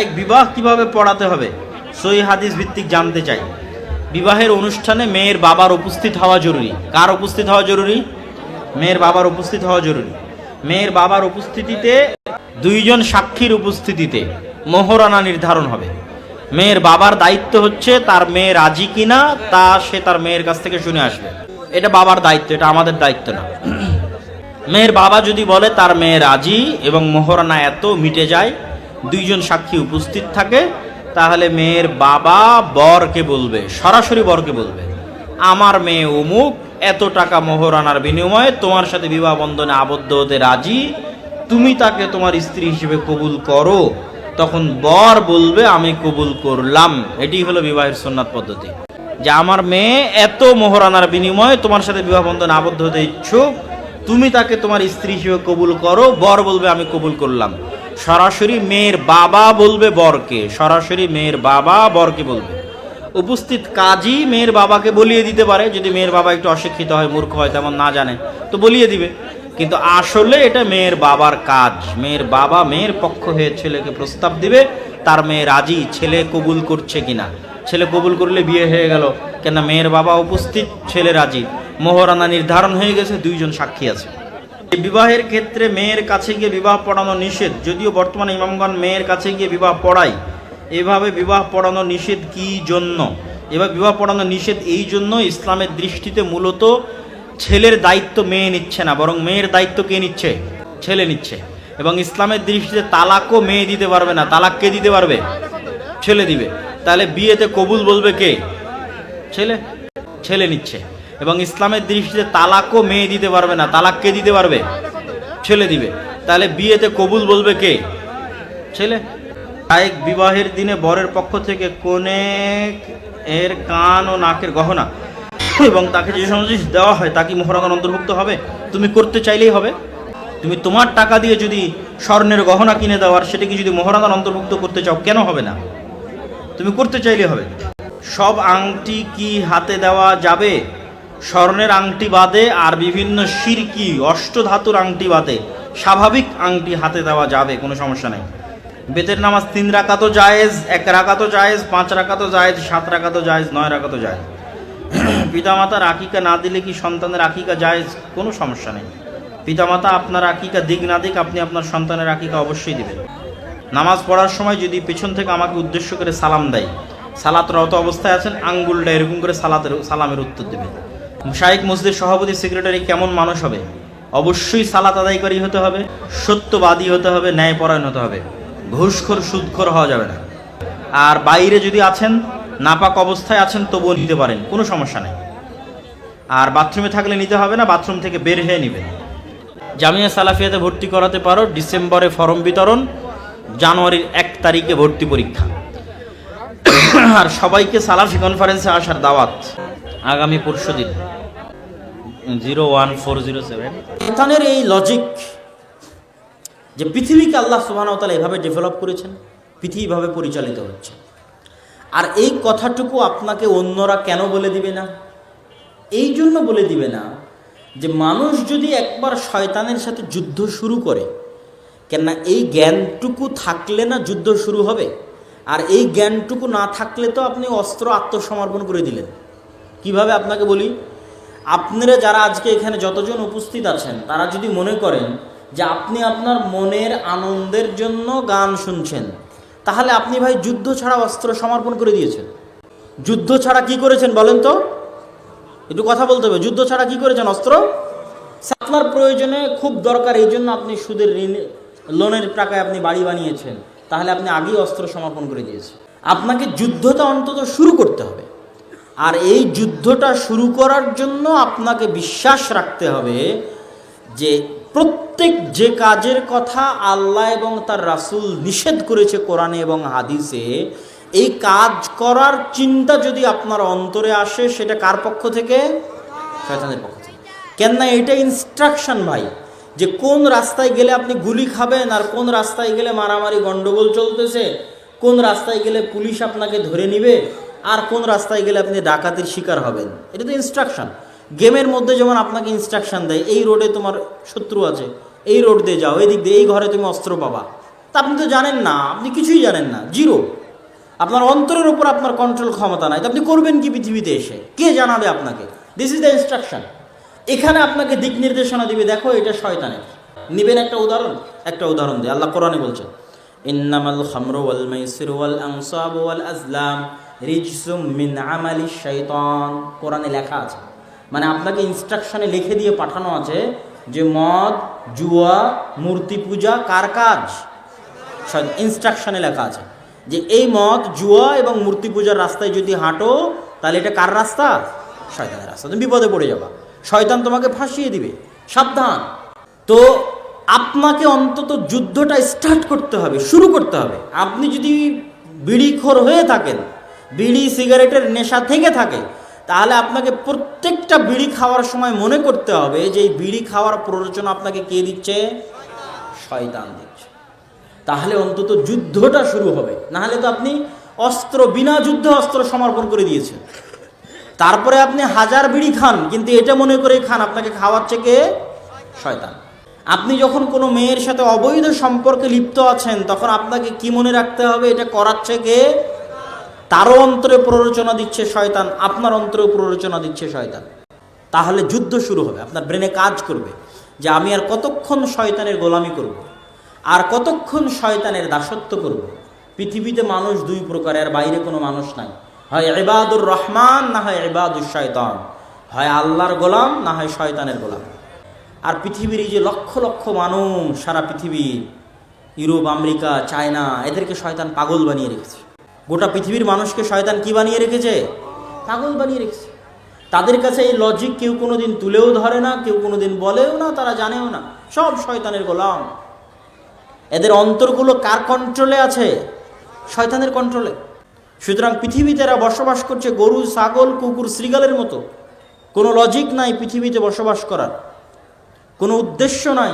এক বিবাহ কীভাবে পড়াতে হবে? সই হাদিস ভিত্তিক জানতে চাই। বিবাহের অনুষ্ঠানে মেয়ের বাবার উপস্থিত হওয়া জরুরি। কার উপস্থিত হওয়া জরুরি? মেয়ের বাবার উপস্থিত হওয়া জরুরি। মেয়ের বাবার উপস্থিতিতে দুইজন সাক্ষীর উপস্থিতিতে মোহরানা নির্ধারণ হবে। মেয়ের বাবার দায়িত্ব হচ্ছে তার মেয়ে রাজি কিনা তা সে তার মেয়ের কাছ থেকে শুনে আসবে। এটা বাবার দায়িত্ব, এটা আমাদের দায়িত্ব না। মেয়ের বাবা যদি বলে তার মেয়ে রাজি এবং মোহরানা এত মিটে যায় দুইজন সাক্ষী উপস্থিত থাকে, তাহলে মেয়ের বাবা বরকে বলবে, সরাসরি বরকে বলবে, আমার মেয়ে অমুক, এত টাকা মোহরানার বিনিময়ে তোমার সাথে বিবাহ বন্ধনে আবদ্ধ হতে রাজি, তুমি তাকে তোমার স্ত্রী হিসেবে কবুল করো। তখন বর বলবে, আমি কবুল করলাম। এটি হলো বিবাহের সুন্নাত পদ্ধতি। যে আমার মেয়ে এত মোহরানার বিনিময়ে তোমার সাথে বিবাহ বন্ধনে আবদ্ধ হতে ইচ্ছুক, তুমি তাকে তোমার স্ত্রী হিসেবে কবুল করো, বর বলবে, আমি কবুল করলাম। সরাসরি মেয়ের বাবা বলবে বরকে, সরাসরি মেয়ের বাবা বরকে বলবে। উপস্থিত কাজী মেয়ের বাবাকে বলিয়ে দিতে পারে, যদি মেয়ের বাবা একটু অশিক্ষিত হয়, মূর্খ হয়, তেমন না জানে, তো বলিয়ে দিবে। কিন্তু আসলে এটা মেয়ের বাবার কাজ। মেয়ের বাবা মেয়ের পক্ষ হয়ে ছেলেকে প্রস্তাব দিবে, তার মেয়ে রাজি, ছেলে কবুল করছে কিনা। ছেলে কবুল করলে বিয়ে হয়ে গেল কেন মেয়ের বাবা উপস্থিত, ছেলে রাজি। মোহরানা নির্ধারণ হয়ে গেছে, দুইজন সাক্ষী আছে। বিবাহের ক্ষেত্রে মেয়ের কাছে গিয়ে বিবাহ পড়ানো নিষেধ। যদিও বর্তমানে ইমামগণ মেয়ের কাছে গিয়ে বিবাহ পড়ায়। এভাবে বিবাহ পড়ানো নিষেধ কি জন্য? এবার বিবাহ পড়ানো নিষেধ এই জন্য ইসলামের দৃষ্টিতে মূলত ছেলের দায়িত্ব মেয়ে নিচ্ছে না, বরং মেয়ের দায়িত্ব কে নিচ্ছে? ছেলে নিচ্ছে। এবং ইসলামের দৃষ্টিতে তালাকও মেয়ে দিতে পারবে না। তালাক কে দিতে পারবে? ছেলে দিবে। তাহলে বিয়েতে কবুল বলবে কে? ছেলে। ছেলে নিচ্ছে। এবং ইসলামের দৃষ্টিতে তালাকও মেয়ে দিতে পারবে না। তালাক কে দিতে পারবে? ছেলে দিবে। তাহলে বিয়েতে কবুল বলবে কে? ছেলে। এক বিবাহের দিনে বরের পক্ষ থেকে কোনে এর কান ও নাকের গহনা এবং তাকে যে সমস্ত জিনিস দেওয়া হয়, তা কি অন্তর্ভুক্ত হবে? তুমি করতে চাইলেই হবে। তুমি তোমার টাকা দিয়ে যদি স্বর্ণের গহনা কিনে দাও আর সেটাকে যদি মোহরানার অন্তর্ভুক্ত করতে চাও, কেন হবে না? তুমি করতে চাইলে হবে। সব আংটি কি হাতে দেওয়া যাবে? স্বর্ণের আংটি বাদে আর বিভিন্ন সিরকি, অষ্টধাতুর আংটি বাদে স্বাভাবিক আংটি হাতে দেওয়া যাবে, কোনো সমস্যা নেই। বেতের নামাজ তিন রাকাতও জায়েজ, এক রাকাতও জায়েজ, পাঁচ রাকাতও জায়েজ, সাত রাকাতও জায়েজ, নয় রাকাতও জায়েজ। পিতামাতার আকিকা না দিলে কি সন্তানের আকিকা জায়েজ? কোনো সমস্যা নেই। পিতামাতা আপনার আকিকা দিক না দিক, আপনি আপনার সন্তানের আকিকা অবশ্যই দিবেন। নামাজ পড়ার সময় যদি পেছন থেকে আমাকে উদ্দেশ্য করে সালাম দেয়, সালাতরত অবস্থায় আছেন, আঙ্গুলটা এরকম করে সালাতের সালামের উত্তর দেবে শাইক মসজিদের সভাপতি, সেক্রেটারি কেমন মানুষ হবে? অবশ্যই সালাত আদায়কারী হতে হবে, সত্যবাদী হতে হবে, ন্যায়পরায়ণ হতে হবে। ঘুষখোর, সুদখোর হওয়া যাবে না। আর বাইরে যদি আছেন, নাপাক অবস্থায় আছেন, তবুও নিতে পারেন, কোনো সমস্যা নেই। আর বাথরুমে থাকলে নিতে হবে না, বাথরুম থেকে বের হয়ে নেবেন। জামিয়া সালাফিয়াতে ভর্তি করাতে পারো, ডিসেম্বরে ফর্ম বিতরণ, জানুয়ারির এক তারিখে ভর্তি পরীক্ষা। আর সবাইকে সালাফি কনফারেন্সে আসার দাওয়াত। আগামী পরশু দিন। Zero one four zero seven. শয়তানের এই লজিক যে পৃথিবীকে আল্লাহ সুবাহতালা এভাবে ডেভেলপ করেছেন, পৃথিবীভাবে পরিচালিত হচ্ছে। আর এই কথাটুকু আপনাকে অন্যরা কেন বলে দিবে না? এই জন্য বলে দিবে না যে মানুষ যদি একবার শয়তানের সাথে যুদ্ধ শুরু করে, কেননা এই জ্ঞানটুকু থাকলে না যুদ্ধ শুরু হবে, আর এই জ্ঞানটুকু না থাকলে তো আপনি অস্ত্র আত্মসমর্পণ করে দিলেন। কীভাবে আপনাকে বলি? আপনারা যারা আজকে এখানে যতজন উপস্থিত আছেন, তারা যদি মনে করেন যে আপনি আপনার মনের আনন্দের জন্য গান শুনছেন, তাহলে আপনি ভাই যুদ্ধ ছাড়া অস্ত্র সমর্পণ করে দিয়েছেন। যুদ্ধ ছাড়া কি করেছেন বলেন তো? একটু কথা বলতে হবে, যুদ্ধ ছাড়া কি করেছেন অস্ত্র? আপনার প্রয়োজনে খুব দরকার, এই জন্য আপনি সুদের ঋণ, লোনের টাকায় আপনি বাড়ি বানিয়েছেন, তাহলে আপনি আগেই অস্ত্র সমর্পণ করে দিয়েছেন। আপনাকে যুদ্ধটা অন্তত শুরু করতে হবে। আর এই যুদ্ধটা শুরু করার জন্য আপনাকে বিশ্বাস রাখতে হবে যে প্রত্যেক যে কাজের কথা আল্লাহ এবং তার রাসুল নিষেধ করেছে কোরআনে এবং হাদিসে, এই কাজ করার চিন্তা যদি আপনার অন্তরে আসে, সেটা কার পক্ষ থেকে? শয়তানের পক্ষ থেকে। কেননা এটা ইনস্ট্রাকশন ভাই, যে কোন রাস্তায় গেলে আপনি গুলি খাবেন আর কোন রাস্তায় গেলে মারামারি গন্ডগোল চলতেছে, কোন রাস্তায় গেলে পুলিশ আপনাকে ধরে নিবে আর কোন রাস্তায় গেলে আপনি ডাকাতির শিকার হবেন? এটা তো ইনস্ট্রাকশন গেমের মধ্যে যেমন আপনাকে ইনস্ট্রাকশন দেয়, এই রোডে তোমার শত্রু আছে, এই রোড দিয়ে যাও এই দিক দিয়ে, এই ঘরে তুমি অস্ত্র পাবা। তা আপনি তো জানেন না, আপনি কিছুই জানেন না জিরো আপনার অন্তরের উপর আপনার কন্ট্রোল ক্ষমতা নাই, তো আপনি করবেন কি পৃথিবীতে এসে? কে জানাবে আপনাকে? দিস ইজ দ্য ইনস্ট্রাকশন এখানে আপনাকে দিক নির্দেশনা দিবে, দেখো এটা শয়তানের। নিবেন একটা উদাহরণ? একটা উদাহরণ দিয়ে, আল্লাহ কোরআনে বলছেন, ইন্নামাল খামরু ওয়াল মাইসির ওয়াল আনসাব ওয়াল আজলাম। রিজসুম মিন আমালি শাইতান। কোরআনে লেখা আছে। মানে আপনাকে ইনস্ট্রাকশনে লিখে দিয়ে পাঠানো আছে যে মদ, জুয়া, মূর্তি পূজা কার কাজ? ইনস্ট্রাকশনে লেখা আছে যে এই মদ, জুয়া এবং মূর্তি পূজার রাস্তায় যদি হাঁটো, তাহলে এটা কার রাস্তা? শয়তানের রাস্তা। তুমি বিপদে পড়ে যাবা। শয়তান তোমাকে ফাঁসিয়ে দিবে। সাবধান। তো আপনাকে অন্তত যুদ্ধটা স্টার্ট করতে হবে, শুরু করতে হবে। আপনি যদি বিড়িখোর হয়ে থাকেন বিড়ি, সিগারেটের নেশা থেকে থাকে। তাহলে আপনাকে প্রত্যেকটা বিড়ি খাওয়ার সময় মনে করতে হবে যে এই বিড়ি খাওয়ার প্ররোচনা আপনাকে কে দিচ্ছে? শয়তান দিচ্ছে। তাহলে অন্তত যুদ্ধটা শুরু হবে। নাহলে তো আপনি অস্ত্র, বিনা যুদ্ধে অস্ত্র সমর্পণ করে দিয়েছেন। তারপরে আপনি হাজার বিড়ি খান, কিন্তু এটা মনে করে খান, আপনাকে খাওয়াচ্ছে কে? শয়তান। আপনি যখন কোনো মেয়ের সাথে অবৈধ সম্পর্কে লিপ্ত আছেন, তখন আপনাকে কি মনে রাখতে হবে? এটা করাচ্ছে কে? তারও অন্তরে প্ররোচনা দিচ্ছে শয়তান, আপনার অন্তরেও প্ররোচনা দিচ্ছে শয়তান তাহলে যুদ্ধ শুরু হবে, আপনার ব্রেনে কাজ করবে যে আমি আর কতক্ষণ শয়তানের গোলামি করব। আর কতক্ষণ শয়তানের দাসত্ব করব। পৃথিবীতে মানুষ দুই প্রকারের বাইরে কোনো মানুষ নাই হয় এবাদুর রহমান, না হয় এবাদুর শয়তান হয় আল্লাহর গোলাম, না হয় শয়তানের গোলাম আর পৃথিবীর এই যে লক্ষ লক্ষ মানুষ, সারা পৃথিবীর ইউরোপ, আমেরিকা, চায়না, এদেরকে শয়তান পাগল বানিয়ে রেখেছে গোটা পৃথিবীর মানুষকে শয়তান কি বানিয়ে রেখেছে? পাগল বানিয়ে রেখেছে। তাদের কাছে এই লজিক কেউ কোনোদিন তুলেও ধরে না কেউ কোনোদিন বলেও না তারা জানেও না। সব শয়তানের গোলাম। এদের অন্তরগুলো কার কন্ট্রোলে আছে? শয়তানের কন্ট্রোলে সুতরাং পৃথিবীতে এরা বসবাস করছে গরু ছাগল কুকুর শ্রীগালের মতো। কোনো লজিক নাই পৃথিবীতে বসবাস করার। কোনো উদ্দেশ্য নাই।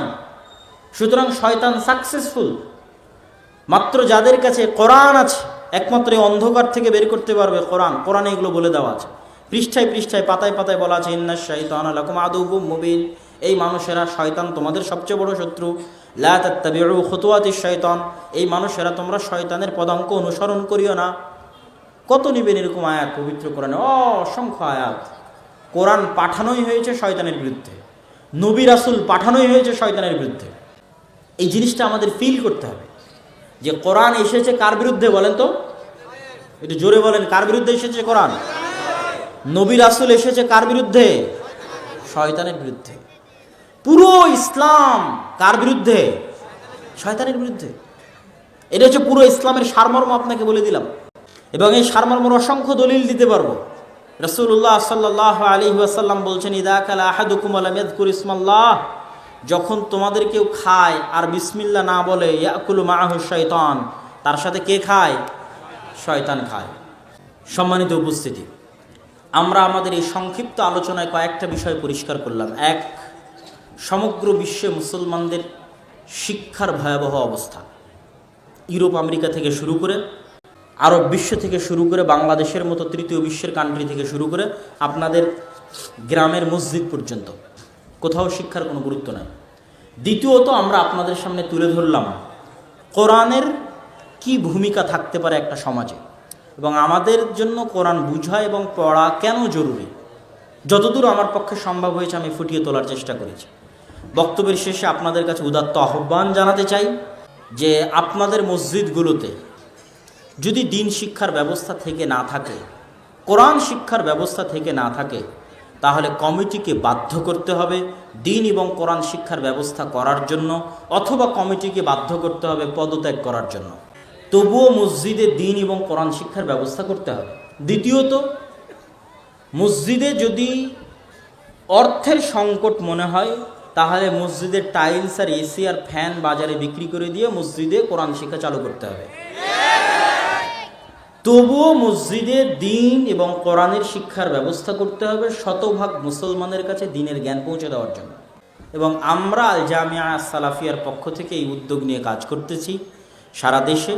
সুতরাং শয়তান সাকসেসফুল মাত্র যাদের কাছে কোরআন আছে একমাত্র এই অন্ধকার থেকে বের করতে পারবে কোরআন। কোরআনে এগুলো বলে দেওয়া আছে। পৃষ্ঠায় পৃষ্ঠায়, পাতায় পাতায় বলা আছে ইন্নাস শাহিতান আলাকুম আদৌবু মুবিন। এই মানুষেরা শয়তান তোমাদের সবচেয়ে বড় শত্রু। লাতাত্তাবিউ খুতুয়াতি শয়তান এই মানুষেরা তোমরা শয়তানের পদাঙ্ক অনুসরণ করিও না। কত নিবেন এরকম আয়াত পবিত্র কোরআনে? অসংখ্য আয়াত। কোরআন পাঠানোই হয়েছে শয়তানের বিরুদ্ধে। নবী রাসুল পাঠানোই হয়েছে শয়তানের বিরুদ্ধে। এই জিনিসটা আমাদের ফিল করতে হবে। যে কোরআন এসেছে কার বিরুদ্ধে বলেন তো? একটু জোরে বলেন, কার বিরুদ্ধে এসেছে কোরআন? নবী রাসুল এসেছে কার বিরুদ্ধে? শয়তানের বিরুদ্ধে। পুরো ইসলাম কার বিরুদ্ধে? শয়তানের বিরুদ্ধে। এটা হচ্ছে পুরো ইসলামের সারমর্ম আপনাকে বলে দিলাম। এবং এই সারমর্মর অসংখ্য দলিল দিতে পারব। রসুল্লাহ সাল্লাহ আলী ওয়াসাল্লাম বলছেন ইদাকাল আহাদুকুম আলমেদকুর ইসমাল্লাহ। যখন তোমাদের কেউ খায় আর বিসমিল্লা না বলে, ইয়াকুল মাহ শয়তান। তার সাথে কে খায়? শয়তান খায়। সম্মানিত উপস্থিতি, আমরা আমাদের এই সংক্ষিপ্ত আলোচনায় কয়েকটা বিষয় পরিষ্কার করলাম। এক, সমগ্র বিশ্বে মুসলমানদের শিক্ষার ভয়াবহ অবস্থা। ইউরোপ, আমেরিকা থেকে শুরু করে, আরব বিশ্ব থেকে শুরু করে, বাংলাদেশের মতো তৃতীয় বিশ্বের কান্ট্রি থেকে শুরু করে, আপনাদের গ্রামের মসজিদ পর্যন্ত। কোথাও শিক্ষার কোনো গুরুত্ব নাই। দ্বিতীয়ত, আমরা আপনাদের সামনে তুলে ধরলাম, কোরআনের কি ভূমিকা থাকতে পারে একটা সমাজে? এবং আমাদের জন্য কোরআন বুঝা এবং পড়া কেন জরুরি? যতদূর আমার পক্ষে সম্ভব হয়েছে, আমি ফুটিয়ে তোলার চেষ্টা করেছি। বক্তব্যের শেষে আপনাদের কাছে উদাত্ত আহ্বান জানাতে চাই যে আপনাদের মসজিদগুলোতে যদি দিন শিক্ষার ব্যবস্থা থেকে না থাকে, কোরআন শিক্ষার ব্যবস্থা থেকে না থাকে, তাহলে কমিটিকে বাধ্য করতে হবে দিন এবং কোরআন শিক্ষার ব্যবস্থা করার জন্য, অথবা কমিটিকে বাধ্য করতে হবে পদত্যাগ করার জন্য। তবুও মসজিদে দিন এবং কোরআন শিক্ষার ব্যবস্থা করতে হবে। দ্বিতীয়ত, মসজিদে যদি অর্থের সংকট মনে হয়, তাহলে মসজিদের টাইলস আর এসি আর ফ্যান বাজারে বিক্রি করে দিয়ে মসজিদে কোরআন শিক্ষা চালু করতে হবে। তবুও মসজিদে দিন এবং কোরআনের শিক্ষার ব্যবস্থা করতে হবে শতভাগ মুসলমানের কাছে দিনের জ্ঞান পৌঁছে দেওয়ার জন্য। এবং আমরা আল জামিয়া সালাফিয়ার পক্ষ থেকে এই উদ্যোগ নিয়ে কাজ করতেছি। সারা দেশে।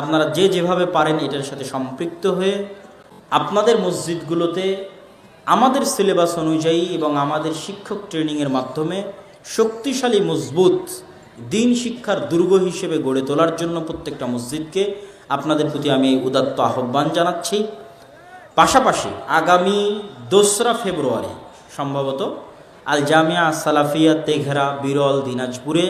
আপনারা যে যেভাবে পারেন এটার সাথে সম্পৃক্ত হয়ে আপনাদের মসজিদগুলোতে আমাদের সিলেবাস অনুযায়ী এবং আমাদের শিক্ষক ট্রেনিংয়ের মাধ্যমে শক্তিশালী, মজবুত দিন শিক্ষার দুর্গ হিসেবে গড়ে তোলার জন্য প্রত্যেকটা মসজিদকে আপনাদের প্রতি আমি উদাত্ত আহ্বান জানাচ্ছি। পাশাপাশি আগামী দোসরা ফেব্রুয়ারি, সম্ভবত আল জামিয়া, সালাফিয়া, তেঘরা, বিরল, দিনাজপুরে